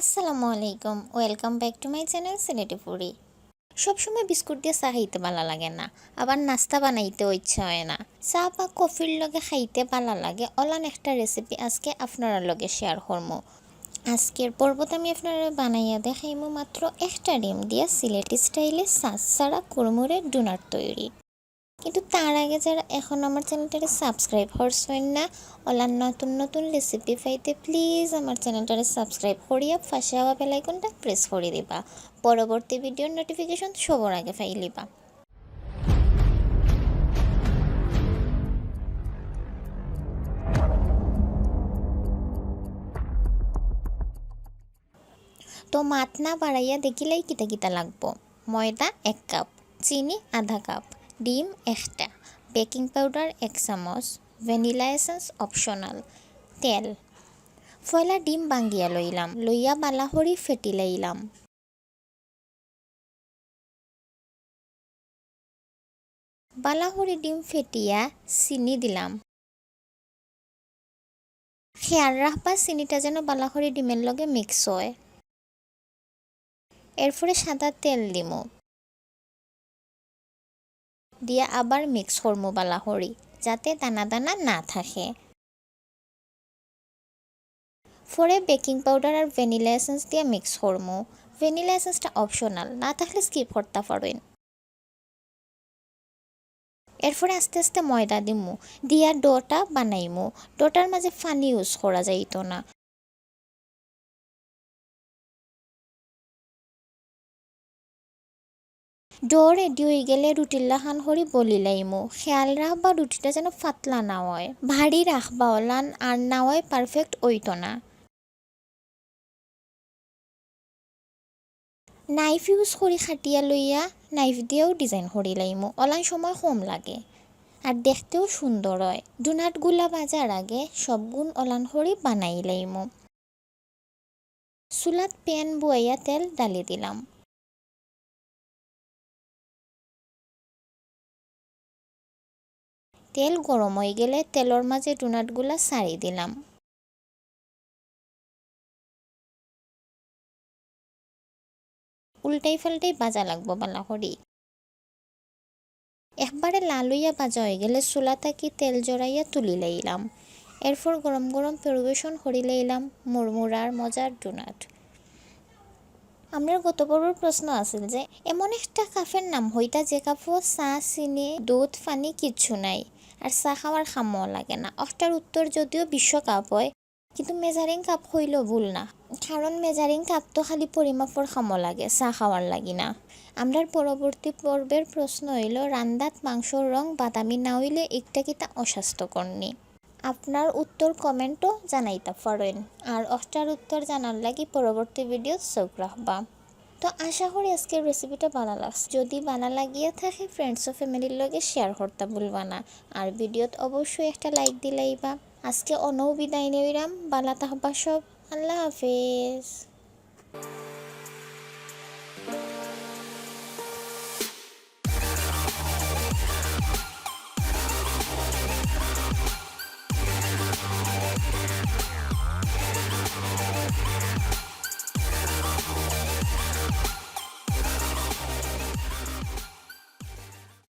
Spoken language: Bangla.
আসসালামু আলাইকুম। Welcome back to my channel Sylheti ফুরি সবসময় বিস্কুট দিয়ে চা খাইতে ভালো লাগে না। আবার নাস্তা বানাইতেও ইচ্ছা হয় না। চা বা কফির লগে খাইতে ভালো লাগে। অলান একটা রেসিপি আজকে আপনার লগে শেয়ার করব আজকের পর্বত আমি আপনারা বানাইয়া দেখাইমু মাত্র একটা ডিম দিয়ে সিলেটি স্টাইলে সাজ ছাড়া কুড়মুড়ের ডোনার তৈরি। কিন্তু তার আগে যারা এখন আমার চ্যানেলটারে সাবস্ক্রাইব করছেন না ওলার নতুন নতুন রেসিপি পাইতে প্লিজ আমার চ্যানেলটারে সাবস্ক্রাইব করিয়া ফাঁসে হওয়া বেলাইকনটা প্রেস করে দিবা। পরবর্তী ভিডিওর নোটিফিকেশন সবার আগে পাইলিবা তো মাত না বাড়াইয়া দেখিলেই কিতা কিতা লাগবো। ময়দা এক কাপ চিনি আধা কাপ ডিম একটা, বেকিং পাউডার এক চামচ, ভ্যানিলা এসেন্স অপশনাল, তেল। ফয়লা ডিম বাঙ্গিয়া লইলাম, লইয়া বালাহরি ফেটি লইলাম। বালাহরি ডিম ফেটিয়া চিনি দিলাম। খেয়াল রাখবা, চিনিটা যেন বালাহরি ডিমের লগে মিক্স হয়। এরপরে সাদা তেল দিমু। দিয়ে আবার মিক্স করমু বালাহরি, যাতে দানা দানা না থাকে। পরে বেকিং পাউডার আর ভ্যানিলা এসেন্স দিয়ে মিক্স করমু। ভ্যানিলা এসেন্সটা অপশনাল না থাকলে স্কিপ করতে পারেন এরপরে আস্তে আস্তে ময়দা দিমু, দিয়া ডোটা বানাইমু। ডোটার মাঝে পানি ইউজ করা যাইত না। ডো রেডি হয়ে গেলে রুটির লাহান হরি বলি লাইমু খেয়াল রাখবা রুটিটা যেন ফাতলা না হয়। ভারী রাখবা ওলান, আর না হয় পারফেক্ট ওইতো না। নাইফ ইউজ করি খাটিয়া লইয়া নাইফ দিয়েও ডিজাইন করি লাইমু। অলান সময় কম লাগে। আর দেখতেও সুন্দর হয়। ডোনাটগুলা বাজার আগে সব গুণ অলান হরি বানাই লাইমু। চুলাত পেন বুয়াইয়া তেল ডালি দিলাম। তেল গরম হয়ে গেলে তেলর মাঝে ডোনাটগুলা সারি দিলাম। উল্টাই ফাল্টাই বাজা লাগবো বালা করি একবারে লাল বাজা হয়ে গেলে চুলা থাকি তেল জড়াইয়া তুলি লাইলাম এরপর গরম গরম পরিবেশন করি লাইলাম মুড়মুড়ার মজার ডোনাট। আমরা গত পর্বর প্রশ্ন আছিল যে, এমন একটা কাফের নাম হইতা যে কাপও চা চিনি, দুধ, পানি কিচ্ছু নাই। আর চা খাওয়ার খামও লাগে না। অষ্টার উত্তর যদিও বিশ্বকাপ হয়, কিন্তু মেজারিং কাপ হইলেও ভুল না। কারণ মেজারিং কাপ তো খালি পরিমাপর খামো লাগে চা খাওয়ার লাগি না। আমরার পরবর্তী পর্বের প্রশ্ন হইল রান্দাত মাংসর রং বাদামি না হইলে একটা কিতা অস্বাস্থ্যকর নি আপনার উত্তর কমেন্টও জানাইতে পারেন আর অষ্টার উত্তর জানার লাগি পরবর্তী ভিডিও চোখ রাখবা তো আশা করি আজকের রেসিপিটা ভালো লাগছে যদি ভালো লাগিয়ে থাকে ফ্রেন্ডস ও ফ্যামিলির লগে শেয়ার করতে ভুলবা না। আর ভিডিওত অবশ্যই একটা লাইক দিলাইবা। আজকে অনৌ বিদায় নেবিরাম বালা তাহবা সব। আল্লাহ হাফেজ।